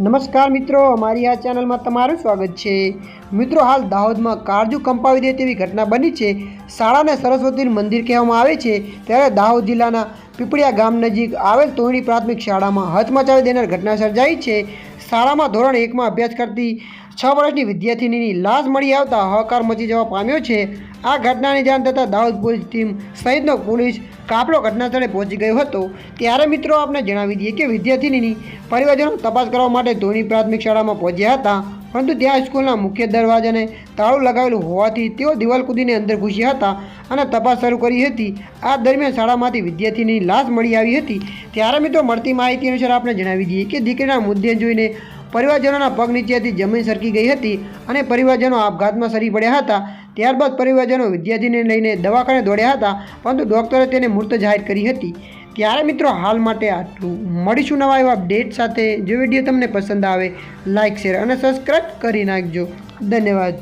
નમસ્કાર મિત્રો, અમારી આ ચેનલમાં તમારું સ્વાગત છે. મિત્રો, હાલ દાહોદમાં કાળજુ કંપાવી દે તેવી ઘટના બની છે. શાળાને સરસ્વતી મંદિર કહેવામાં આવે છે. ત્યારે દાહોદ જિલ્લાના પીપળિયા ગામ નજીક આવેલ તોયણી પ્રાથમિક શાળામાં હથમચાવી દેનાર ઘટના સર્જાઈ છે. શાળામાં ધોરણ એકમાં અભ્યાસ કરતી છ વર્ષની વિદ્યાર્થિનીની લાશ મળી આવતા હાહાકાર મચી જવા પામ્યો છે. આ ઘટનાની જાણ થતાં દાહોદ પોલીસ ટીમ સહિતનો પોલીસ કાફલો ઘટનાસ્થળે પહોંચી ગયો હતો, ત્યારે મિત્રો આપને જણાવી દઈએ કે વિદ્યાર્થીની પરિવારજનો તપાસ કરવા માટે ધોની પ્રાથમિક શાળામાં પહોંચ્યા હતા, પરંતુ ત્યાં સ્કૂલના મુખ્ય દરવાજાને તાળું લગાવેલું હોવાથી તેઓ દિવાલ કૂદીને અંદર ઘૂસ્યા હતા અને તપાસ શરૂ કરી હતી. આ દરમિયાન શાળામાંથી વિદ્યાર્થીની લાશ મળી આવી હતી. ત્યારે મિત્રો મળતી માહિતી અનુસાર આપણે જણાવી દઈએ કે દીકરીના મુદ્દે જોઈને પરિવારજનોના પગ નીચેથી જમીન સરકી ગઈ હતી અને પરિવારજનો આપઘાતમાં સરી પડ્યા હતા. ત્યારબાદ પરિવારજનો વિદ્યાર્થીને લઈને દવાખાને દોડ્યા હતા, પરંતુ ડૉક્ટરે તેને મૃત જાહેર કરી હતી. ત્યારે મિત્રો, હાલ માટે આટલું. મળીશું નવા એવા અપડેટ સાથે. જો વીડિયો તમને પસંદ આવે લાઇક શેર અને સબસ્ક્રાઈબ કરી નાખજો. ધન્યવાદ.